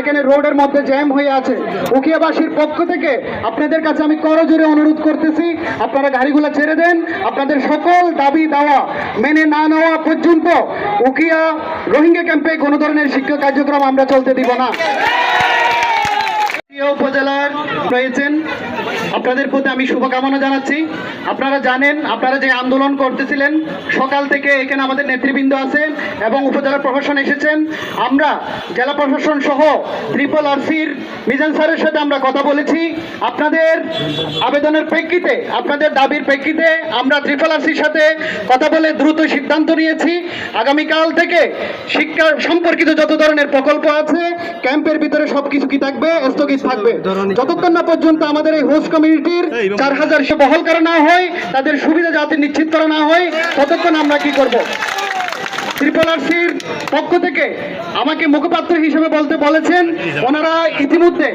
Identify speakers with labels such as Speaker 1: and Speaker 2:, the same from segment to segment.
Speaker 1: এখানে রোডের মধ্যে জ্যাম হয়ে আছে। উকিয়াবাসীর পক্ষ থেকে আপনাদের কাছে আমি করজোরে অনুরোধ করতেছি, আপনারা গাড়িগুলো ছেড়ে দেন। আপনাদের সকল দাবি দাওয়া মেনে না নেওয়া পর্যন্ত উকিয়া রোহিঙ্গা ক্যাম্পে কোনো ধরনের শিক্ষা কার্যক্রম আমরা চলতে দিব না। উপজেলার রয়েছেন আপনাদের প্রতি আমি শুভকামনা জানাচ্ছি। আপনারা জানেন আপনারা যে আন্দোলন করতেছিলেন সকাল থেকে এখানে আমাদের নেতৃবৃন্দ আছেন এবং উপজেলা প্রশাসন এসেছেন। আমরা জেলা প্রশাসন সহ ত্রিপল আরসির মিজান স্যারের সাথে আমরা কথা বলেছি। আপনাদের আবেদনের প্রেক্ষিতে আপনাদের দাবির প্রেক্ষিতে আমরা ত্রিপল আরসির সাথে কথা বলে দ্রুত সিদ্ধান্ত নিয়েছি। আগামীকাল থেকে শিক্ষা সম্পর্কিত যত ধরনের প্রকল্প আছে ক্যাম্পের ভিতরে সবকিছু কি থাকবে স্থগিত থাকবে। যতক্ষণ না পর্যন্ত আমাদের এই হোস্ট কমিউনিটির চার হাজার সে বহল করা না হয় তাদের সুবিধা যাতে নিশ্চিত করা না হয় ততক্ষণ আমরা কি করব? ত্রিপল আরসির পক্ষ থেকে আমাকে মুখপাত্র হিসেবে বলতে বলেছেন ওনারা ইতিমধ্যে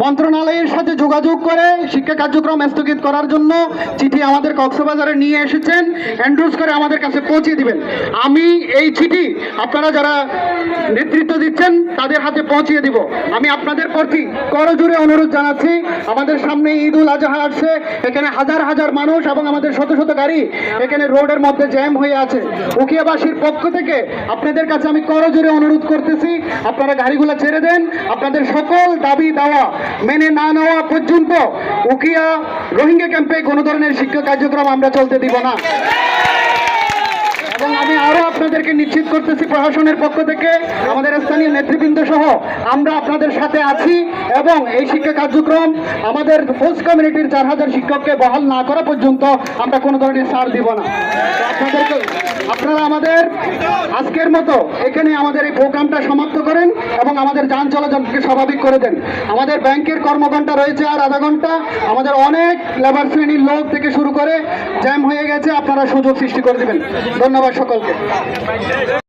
Speaker 1: মন্ত্রণালয়ের সাথে যোগাযোগ করে শিক্ষা কার্যক্রম স্থগিত করার জন্য চিঠি আমাদের কক্সবাজারে নিয়ে এসেছেন। অ্যান্ড্রুজ করে আমাদের কাছে পৌঁছে দিবেন। আমি এই চিঠি আপনারা যারা নেতৃত্ব দিচ্ছেন, তাদের হাতে পৌঁছিয়ে দিব। আমি আপনাদের প্রতি করজোরে অনুরোধ জানাচ্ছি। আমাদের সামনে ঈদ উল আজহা আসছে। এখানে হাজার হাজার মানুষ এবং আমাদের শত শত গাড়ি এখানে রোডের মধ্যে জ্যাম হয়ে আছে। উকিয়াবাসীর পক্ষ থেকে আপনাদের কাছে আমি করজোরে অনুরোধ করতেছি। আপনারা গাড়িগুলো ছেড়ে দেন। আপনাদের সকল দাবি দাওয়া মেনে না নেওয়া পর্যন্ত উকিয়া রোহিঙ্গা ক্যাম্পে কোনো ধরনের শিক্ষা কার্যক্রম আমরা চলতে দিব না। এবং আমি আরও আপনাদেরকে নিশ্চিত করতেছি প্রশাসনের পক্ষ থেকে, আমাদের স্থানীয় নেতৃবৃন্দ সহ আমরা আপনাদের সাথে আছি এবং এই শিক্ষা কার্যক্রম আমাদের হোস্ট কমিউনিটির চার হাজার শিক্ষককে বহাল না করা পর্যন্ত আমরা কোনো ধরনের ছাড় দিব না। আপনাদেরকে, আপনারা আমাদের আজকের মতো এখানে আমাদের এই প্রোগ্রামটা সমাপ্ত করেন এবং আমাদের যান চলাচলকে স্বাভাবিক করে দেন। আমাদের ব্যাংকের কর্মঘণ্টা রয়েছে আর আধা ঘণ্টা আমাদের অনেক লেবার শ্রেণির লোক থেকে শুরু করে জ্যাম হয়ে গেছে, আপনারা সুযোগ সৃষ্টি করে দেবেন। ধন্যবাদ। সকলকে।